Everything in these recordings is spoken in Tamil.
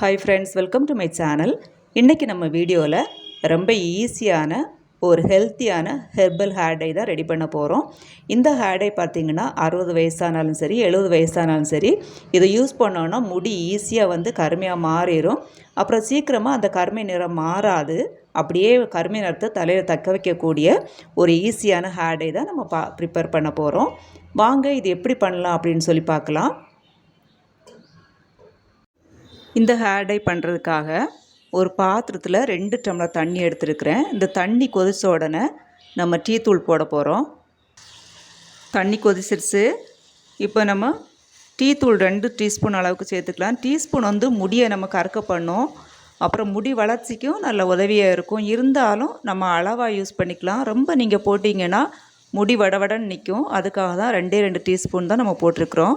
Hi friends welcome to my channel இன்றைக்கி நம்ம வீடியோவில் ரொம்ப ஈஸியான ஒரு ஹெல்த்தியான ஹெர்பல் ஹேர் டை தான் ரெடி பண்ண போகிறோம் இந்த ஹேர் டை பார்த்திங்கன்னா அறுபது வயசானாலும் சரி எழுபது வயசானாலும் சரி இதை யூஸ் பண்ணோன்னா முடி ஈஸியாக வந்து கருமையாக மாறிடும் அப்புறம் சீக்கிரமாக அந்த கருமை நிறம் மாறாது. அப்படியே கருமை நிறத்தை தலையில் தக்க வைக்கக்கூடிய ஒரு ஈஸியான ஹேர் டை தான் நம்ம பா ப்ரிப்பேர் பண்ண போகிறோம் வாங்க இது எப்படி பண்ணலாம் அப்படின்னு சொல்லி பார்க்கலாம். இந்த ஹேர் டை பண்ணுறதுக்காக ஒரு பாத்திரத்தில் ரெண்டு டம்ளர் தண்ணி எடுத்துருக்கிறேன். இந்த தண்ணி கொதித்த உடனே நம்ம டீ தூள் போட போகிறோம் தண்ணி கொதிச்சிருச்சு. இப்போ நம்ம டீ தூள் ரெண்டு டீஸ்பூன் அளவுக்கு சேர்த்துக்கலாம். டீஸ்பூன் வந்து முடியை நம்ம கறக்க பண்ணோம். அப்புறம் முடி வளர்ச்சிக்கும் நல்ல உதவியாக இருக்கும். இருந்தாலும் நம்ம அளவாக யூஸ் பண்ணிக்கலாம். ரொம்ப நீங்கள் போட்டிங்கன்னா முடி வடவடன்னு நிற்கும் அதுக்காக தான் ரெண்டே ரெண்டு டீஸ்பூன் தான் நம்ம போட்டிருக்கிறோம்.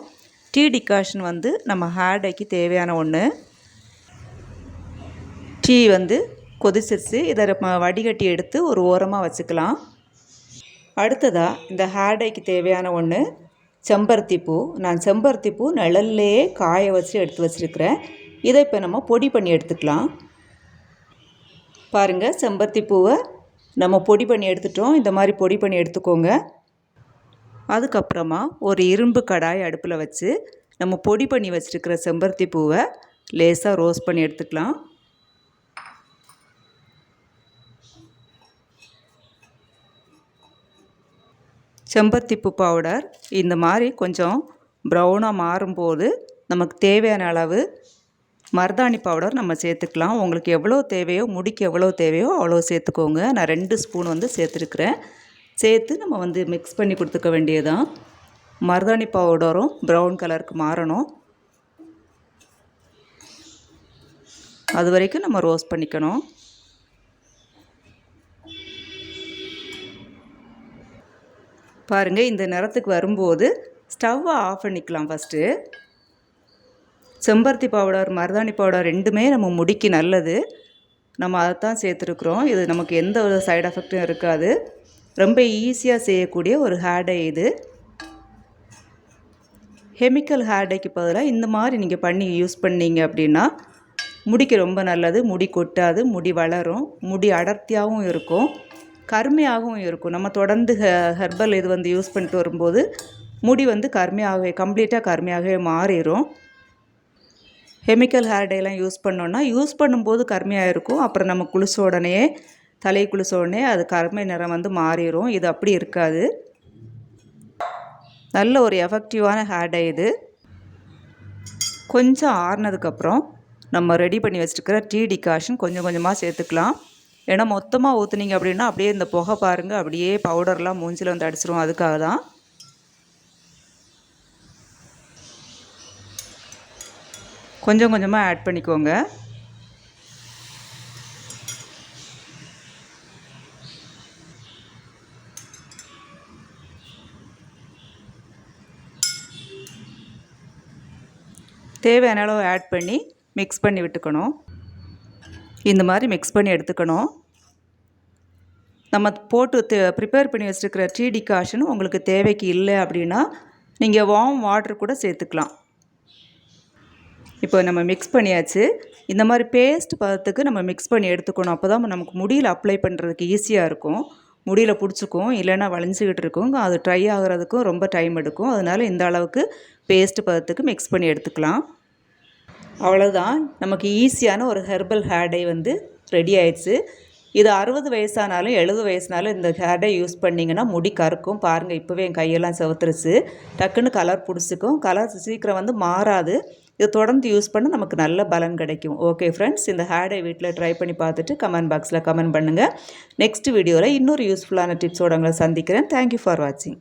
டீ டிகாஷன் வந்து நம்ம ஹேர்டைக்கு தேவையான ஒன்று டீ வந்து கொதிச்சிருச்சு. இதை வடிகட்டி எடுத்து ஒரு ஓரமாக வச்சுக்கலாம். அடுத்ததாக இந்த ஹேர்டைக்கு தேவையான ஒன்று செம்பருத்தி பூ. நான் செம்பருத்தி பூ நிழல்லையே காய வச்சு எடுத்து வச்சுருக்கிறேன். இதை இப்போ நம்ம பொடி பண்ணி எடுத்துக்கலாம். பாருங்கள் செம்பருத்தி பூவை நம்ம பொடி பண்ணி எடுத்துட்டோம். இந்த மாதிரி பொடி பண்ணி எடுத்துக்கோங்க. அதுக்கப்புறமா ஒரு இரும்பு கடாய் அடுப்பில் வச்சு நம்ம பொடி பண்ணி வச்சுருக்கிற செம்பருத்தி பூவை லேசாக ரோஸ்ட் பண்ணி எடுத்துக்கலாம். செம்பருத்தி பூ பவுடர் இந்த மாதிரி கொஞ்சம் ப்ரௌனாக மாறும்போது நமக்கு தேவையான அளவு மருதாணி பவுடர் நம்ம சேர்த்துக்கலாம். உங்களுக்கு எவ்வளோ தேவையோ முடிக்கு எவ்வளோ தேவையோ அவ்வளோ சேர்த்துக்கோங்க. நான் ரெண்டு ஸ்பூன் வந்து சேர்த்துருக்குறேன். சேர்த்து நம்ம வந்து மிக்ஸ் பண்ணி கொடுத்துக்க வேண்டியதுதான். மருதாணி பவுடரும் ப்ரௌன் கலருக்கு மாறணும். அது வரைக்கும் நம்ம ரோஸ்ட் பண்ணிக்கணும். பாருங்கள் இந்த நிறத்துக்கு வரும்போது ஸ்டவ்வை ஆஃப் பண்ணிக்கலாம் ஃபஸ்ட்டு செம்பருத்தி பவுடர் மருதாணி பவுடர் ரெண்டுமே நம்ம முடிக்கு நல்லது. நம்ம அதை தான் சேர்த்துருக்குறோம். இது நமக்கு எந்த ஒரு சைடு எஃபெக்டும் இருக்காது. ரொம்ப ஈஸியாக செய்யக்கூடிய ஒரு ஹேர் இது. கெமிக்கல் ஹேர்டைக்கு பதிலாக இந்த மாதிரி நீங்கள் பண்ணி யூஸ் பண்ணீங்க அப்படின்னா முடிக்கு ரொம்ப நல்லது. முடி கொட்டாது முடி வளரும் முடி அடர்த்தியாகவும் இருக்கும் கருமையாகவும் இருக்கும். நம்ம தொடர்ந்து ஹெ ஹெர்பல் இது வந்து யூஸ் பண்ணிட்டு வரும்போது முடி வந்து கருமையாகவே கம்ப்ளீட்டாக கருமையாகவே மாறிடும் கெமிக்கல் ஹேர் யூஸ் பண்ணோன்னா யூஸ் பண்ணும்போது கருமையாக இருக்கும். அப்புறம் நம்ம குளிச்ச உடனே தலை குளிச்சோடனே அது கருமை நிறம் வந்து மாறிடும் இது அப்படி இருக்காது. நல்ல ஒரு எஃபெக்டிவான ஹேர் டை இது. கொஞ்சம் ஆறுனதுக்கப்புறம் நம்ம ரெடி பண்ணி வச்சுருக்கிற டீ டிகாஷன் கொஞ்சம் கொஞ்சமாக சேர்த்துக்கலாம். ஏன்னா மொத்தமாக ஊற்றுனீங்க அப்படின்னா அப்படியே இந்த புகை பாருங்கள் அப்படியே பவுடர்லாம் மூஞ்சில் வந்து அடிச்சிரும். அதுக்காக தான். கொஞ்சம் கொஞ்சமாக ஆட் பண்ணிக்கோங்க. தேவையான அளவு ஆட் பண்ணி மிக்ஸ் பண்ணி விட்டுக்கணும். இந்த மாதிரி மிக்ஸ் பண்ணி எடுத்துக்கணும். நம்ம போட்டு ப்ரிப்பேர் பண்ணி வச்சுருக்கிற டீ டிகாஷன் உங்களுக்கு தேவைக்கு இல்லை அப்படின்னா நீங்கள் வார்ம் வாட்டர் கூட சேர்த்துக்கலாம். இப்போ நம்ம மிக்ஸ் பண்ணியாச்சு. இந்த மாதிரி பேஸ்ட் பதத்துக்கு நம்ம மிக்ஸ் பண்ணி எடுத்துக்கணும். அப்போ தான் நமக்கு முடியில் அப்ளை பண்ணுறதுக்கு ஈஸியாக இருக்கும். முடியில் பிடிச்சிக்கும் இல்லைன்னா வளைஞ்சிக்கிட்டு இருக்கும் அது ட்ரை ஆகிறதுக்கும் ரொம்ப டைம் எடுக்கும். அதனால் இந்த அளவுக்கு பேஸ்ட் பதத்துக்கு மிக்ஸ் பண்ணி எடுத்துக்கலாம். அவ்வளோதான் நமக்கு ஈஸியான ஒரு ஹெர்பல் ஹேர்டை வந்து ரெடி ஆயிடுச்சு. இது அறுபது வயசானாலும் எழுபது வயசுனாலும் இந்த ஹேர்டை யூஸ் பண்ணிங்கன்னா முடி கருக்கும். பாருங்கள் இப்போவே என் கையெல்லாம் செவத்துருச்சு. டக்குன்னு கலர் பிடிச்சிக்கும். கலர் சீக்கிரம் வந்து மாறாது. இது தொடர்ந்து யூஸ் பண்ண நமக்கு நல்ல பலன் கிடைக்கும். ஓகே ஃப்ரெண்ட்ஸ் இந்த ஹேடை வீட்டில் ட்ரை பண்ணி பார்த்துட்டு கமெண்ட் பாக்ஸில் கமெண்ட் பண்ணுங்கள் நெக்ஸ்ட் வீடியோவில் இன்னொரு யூஸ்ஃபுல்லான டிப்ஸோட உங்களை சந்திக்கிறேன். தேங்க்யூ ஃபார் வாட்சிங்